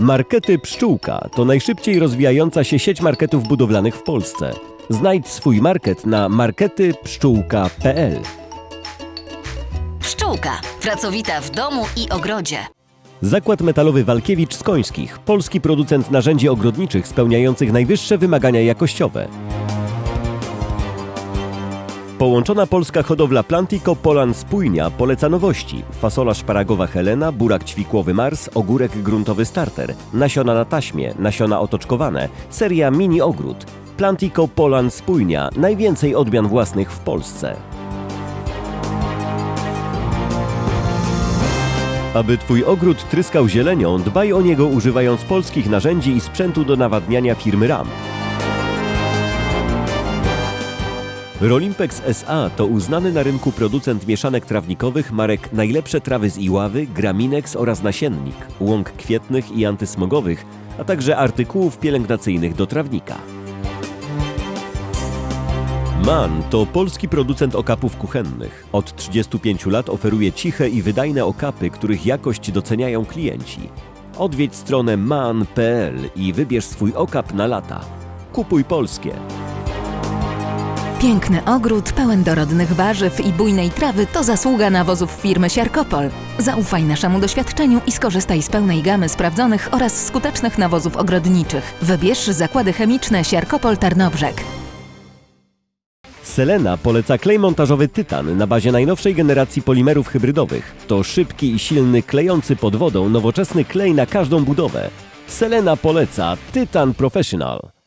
Markety Pszczółka to najszybciej rozwijająca się sieć marketów budowlanych w Polsce. Znajdź swój market na marketypszczółka.pl. Pszczółka. Pracowita w domu i ogrodzie. Zakład metalowy Walkiewicz z Końskich, polski producent narzędzi ogrodniczych spełniających najwyższe wymagania jakościowe. Połączona polska hodowla Plantico Polan Spójnia poleca nowości. Fasola szparagowa Helena, burak ćwikłowy Mars, ogórek gruntowy Starter, nasiona na taśmie, nasiona otoczkowane, seria mini ogród. Plantico Polan Spójnia, najwięcej odmian własnych w Polsce. Aby Twój ogród tryskał zielenią, dbaj o niego używając polskich narzędzi i sprzętu do nawadniania firmy RAM. Rolimpex SA to uznany na rynku producent mieszanek trawnikowych marek Najlepsze trawy z Iławy, Graminex oraz nasiennik, łąk kwietnych i antysmogowych, a także artykułów pielęgnacyjnych do trawnika. MAN to polski producent okapów kuchennych. Od 35 lat oferuje ciche i wydajne okapy, których jakość doceniają klienci. Odwiedź stronę man.pl i wybierz swój okap na lata. Kupuj polskie. Piękny ogród pełen dorodnych warzyw i bujnej trawy to zasługa nawozów firmy Siarkopol. Zaufaj naszemu doświadczeniu i skorzystaj z pełnej gamy sprawdzonych oraz skutecznych nawozów ogrodniczych. Wybierz zakłady chemiczne Siarkopol Tarnobrzeg. Selena poleca klej montażowy Tytan na bazie najnowszej generacji polimerów hybrydowych. To szybki i silny, klejący pod wodą, nowoczesny klej na każdą budowę. Selena poleca Tytan Professional.